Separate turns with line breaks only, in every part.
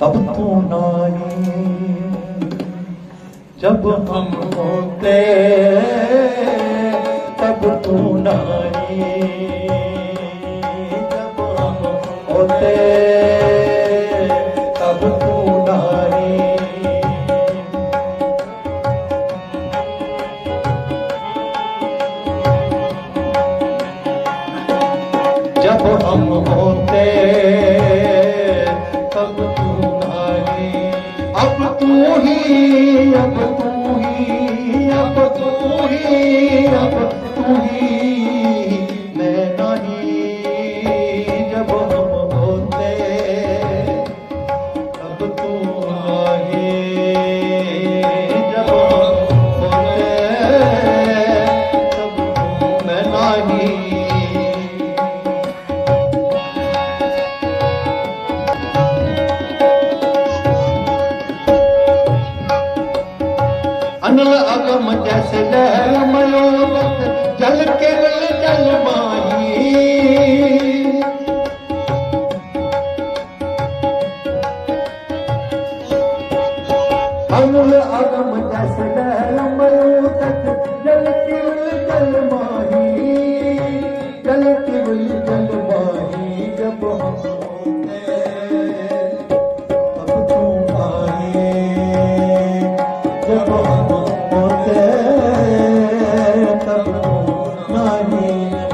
तब तू नाई जब हम होते तब तू नारी अब तू ही अब तू ही अब तू ही अब तू ही अनल अगम जैसे लहर मयोगत जल केवल जल माही अनल अगम जैसे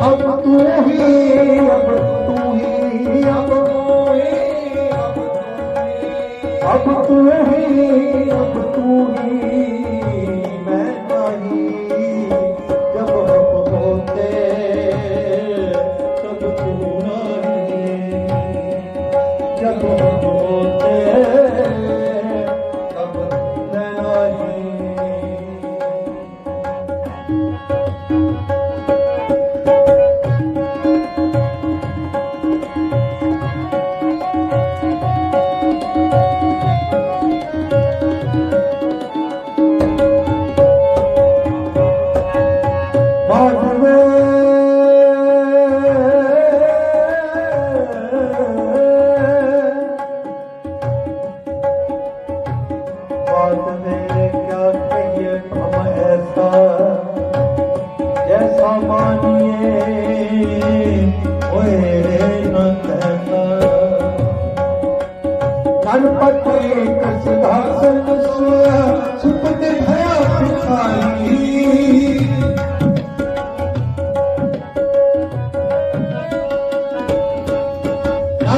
ਅਬ ਤੂੰ ਹੀ ਅਬ ਤੂੰ ਹੀ ਅਬ ਤੂੰ ਹੀ ਅਬ ਤੂੰ ਹੀ ਅਬ ਤੂੰ ਹੀ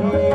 हरे